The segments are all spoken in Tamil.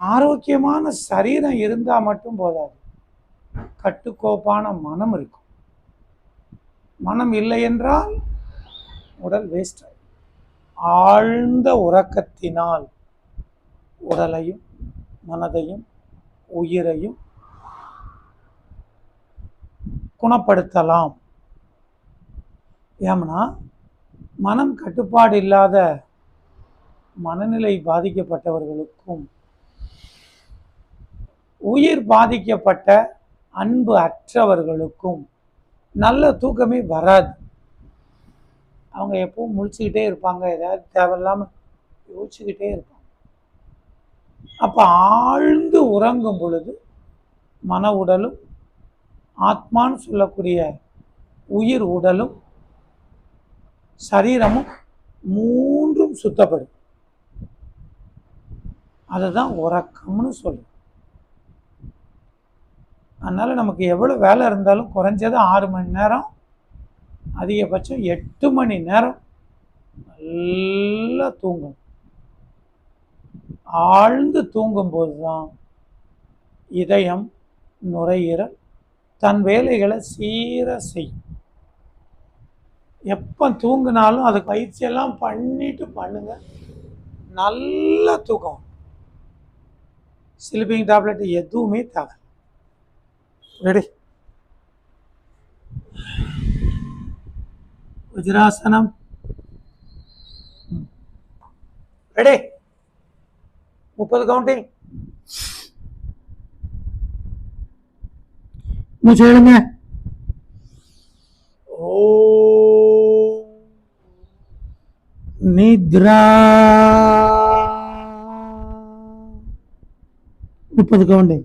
ஆரோக்கியமான சரீரம் இருந்தால் மட்டும் போதாது. கட்டுக்கோப்பான மனம் இருக்கும். மனம் இல்லை என்றால் உடல் வேஸ்ட் ஆகும் ஆழ்ந்த உறக்கத்தினால் உடலையும் மனதையும் உயிரையும் குணப்படுத்தலாம். ஏம்னா மனம் கட்டுப்பாடு இல்லாத மனநிலை பாதிக்கப்பட்டவர்களுக்கும் உயிர் பாதிக்கப்பட்ட அன்பு அற்றவர்களுக்கும் நல்ல தூக்கமே வராது. அவங்க எப்பவும் முழிச்சுக்கிட்டே இருப்பாங்க. ஏதாவது தேவையில்லாமல் யோசிச்சுக்கிட்டே இருப்பாங்க. அப்போ ஆழ்ந்து உறங்கும் பொழுது மன உடலும் ஆத்மான்னு சொல்லக்கூடிய உயிர் உடலும் சரீரமும் மூன்றும் சுத்தப்படும். அதுதான் உறக்கம்னு சொல்லும் அதனால் நமக்கு எவ்வளோ வேலை இருந்தாலும் குறைஞ்சது ஆறு மணி நேரம் அதிகபட்சம் எட்டு மணி நேரம் நல்லா தூங்கும். ஆழ்ந்து தூங்கும்போது தான் இதயம் நுரையீரல் தன் வேலைகளை சீர செய்யும். எப்போ தூங்கினாலும் அது பயிற்சியெல்லாம் பண்ணிட்டு பண்ணுங்க. நல்ல தூக்கம் ஸ்லீப்பிங் டேப்லெட் எதுவுமே தேவை. రెడీ. వజ్రాసనం. రెడీ. ముప్పది కౌంటింగ్. నువ్వు చేయడం నిద్రా. ముప్పది కౌంటింగ్.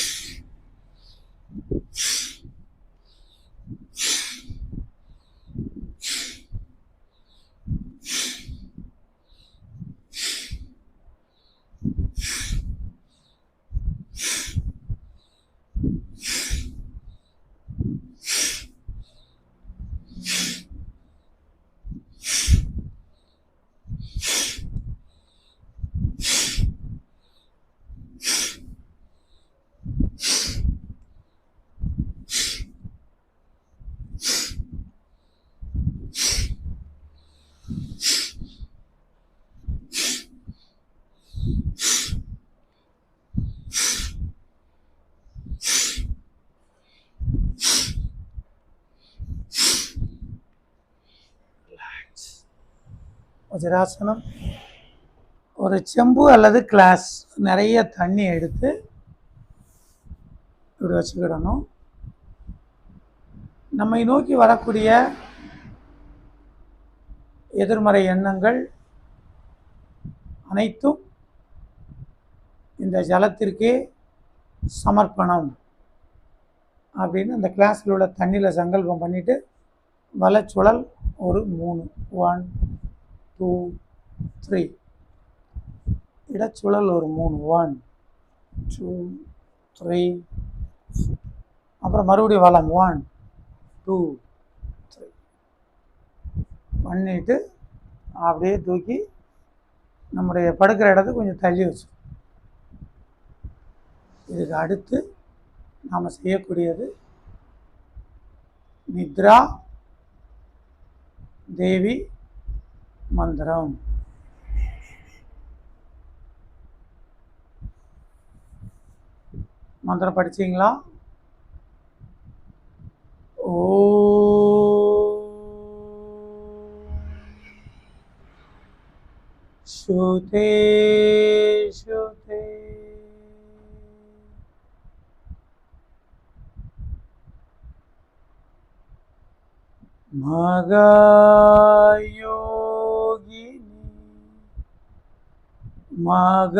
வஜ்ராசனம். ஒரு செம்பு அல்லது கிளாஸ் நிறைய தண்ணி எடுத்து இப்படி வச்சுக்கிடணும். நம்மை நோக்கி வரக்கூடிய எதிர்மறை எண்ணங்கள் அனைத்தும் இந்த ஜலத்திற்கே சமர்ப்பணம் அப்படின்னு அந்த கிளாஸில் உள்ள தண்ணியில் சங்கல்பம் பண்ணிவிட்டு வலச்சுழல் ஒரு மூணு. ஒன் டூ த்ரீ இடச்சுழல் ஒரு மூணு. ஒன் டூ த்ரீ அப்புறம் மறுபடியும் வளம். ஒன் டூ த்ரீ பண்ணிட்டு அப்படியே தூக்கி நம்முடைய படுக்கிற இடத்த கொஞ்சம் தள்ளி வச்சு இதுக்கு அடுத்து நாம் செய்யக்கூடியது நித்ரா தேவி மந்திரம். மந்திரம் படிச்சீங்களா? ஓ. சுதே ஸ்ருதே. மகாயோகினி மகாநித்ரே.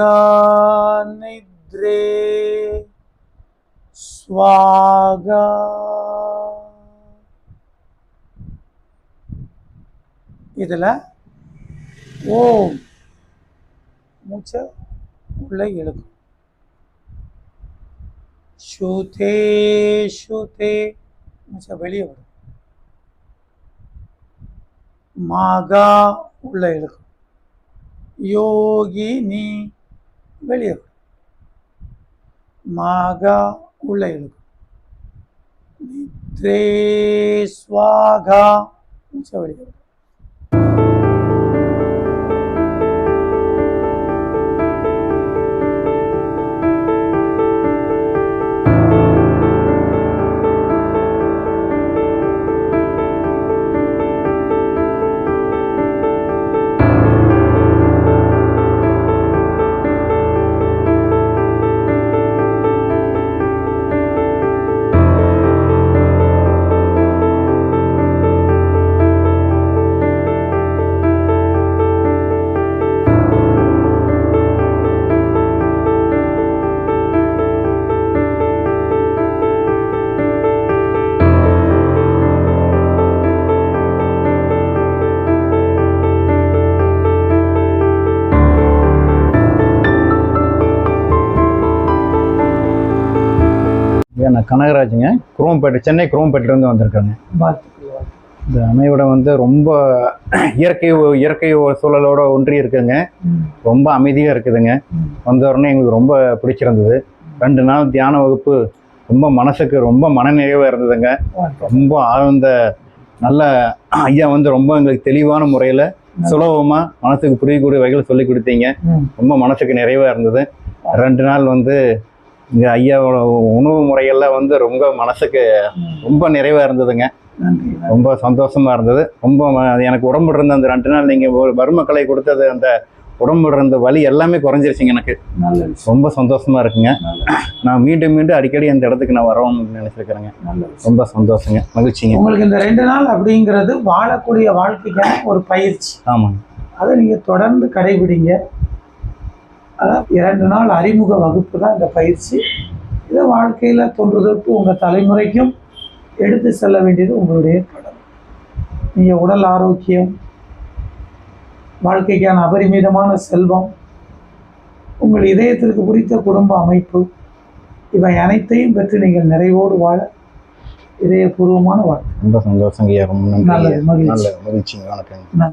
ஸ்வாகா இதில் ஓம் மூச்சை உள்ளே இழுக்கும். சுதே சுதே மூச்சை வெளியே வரும். மாகா உள்ள இழுக்கும். யோகினி வெளியே வரும் மாகா உள்ள இழுக்கும் நித்ரே ஸ்வாகா மச்சான் வெளியே நான் கனகராஜுங்க. குரோம்பேட்டை சென்னை குரோம்பேட்டிலேருந்து வந்திருக்கேங்க. இந்த அமைவிடம் வந்து ரொம்ப இயற்கை இயற்கை சூழலோட ஒன்றி இருக்குங்க. ரொம்ப அமைதியாக இருக்குதுங்க. வந்த உடனே எங்களுக்கு ரொம்ப பிடிச்சிருந்தது. ரெண்டு நாள் தியான வகுப்பு. ரொம்ப மனசுக்கு ரொம்ப மனநிறைவாக இருந்ததுங்க. ரொம்ப ஆழ்ந்த நல்ல ஐயா வந்து ரொம்ப எங்களுக்கு தெளிவான முறையில் சுலபமாக மனசுக்கு புரியக்கூடிய வகையில் சொல்லி கொடுத்தீங்க. ரொம்ப மனசுக்கு நிறைவாக இருந்தது. ரெண்டு நாள் வந்து இங்கே ஐயாவோட உணவு முறையெல்லாம் வந்து ரொம்ப மனசுக்கு. ரொம்ப நிறைவாக இருந்ததுங்க. ரொம்ப சந்தோஷமா இருந்தது. ரொம்ப எனக்கு உடம்பு இருந்த அந்த ரெண்டு நாள் நீங்கள் ஒரு வறுமக்கலை கொடுத்தது அந்த உடம்பு இருந்த வலி எல்லாமே குறைஞ்சிருச்சுங்க எனக்கு. ரொம்ப சந்தோஷமா இருக்குங்க. நான் மீண்டும் மீண்டும் அடிக்கடி அந்த இடத்துக்கு நான் வரணும்னு நினைச்சிருக்கிறேங்க. ரொம்ப சந்தோஷங்க. மகிழ்ச்சிங்க. உங்களுக்கு இந்த ரெண்டு நாள் அப்படிங்கிறது வாழக்கூடிய வாழ்க்கைக்கான ஒரு பயிற்சி. ஆமாங்க. அதை நீங்கள் தொடர்ந்து கடைபிடிங்க. அதான் இரண்டு நாள் அறிமுக வகுப்பு தான் இந்த பயிற்சி. இதை வாழ்க்கையில் தொன்றுதொட்டு உங்கள் தலைமுறைக்கும் எடுத்து செல்ல வேண்டியது உங்களுடைய கடமை. நீங்கள் உடல் ஆரோக்கியம் வாழ்க்கைக்கான அபரிமிதமான செல்வம் உங்கள் இதயத்திற்கு பிடித்த குடும்ப அமைப்பு இவை அனைத்தையும் பெற்று நீங்கள் நிறைவோடு வாழ இதயபூர்வமான வாழ்க்கை ரொம்ப சந்தோஷங்க ஐயா. ரொம்ப நல்லது. மகிழ்ச்சி. வணக்கங்க.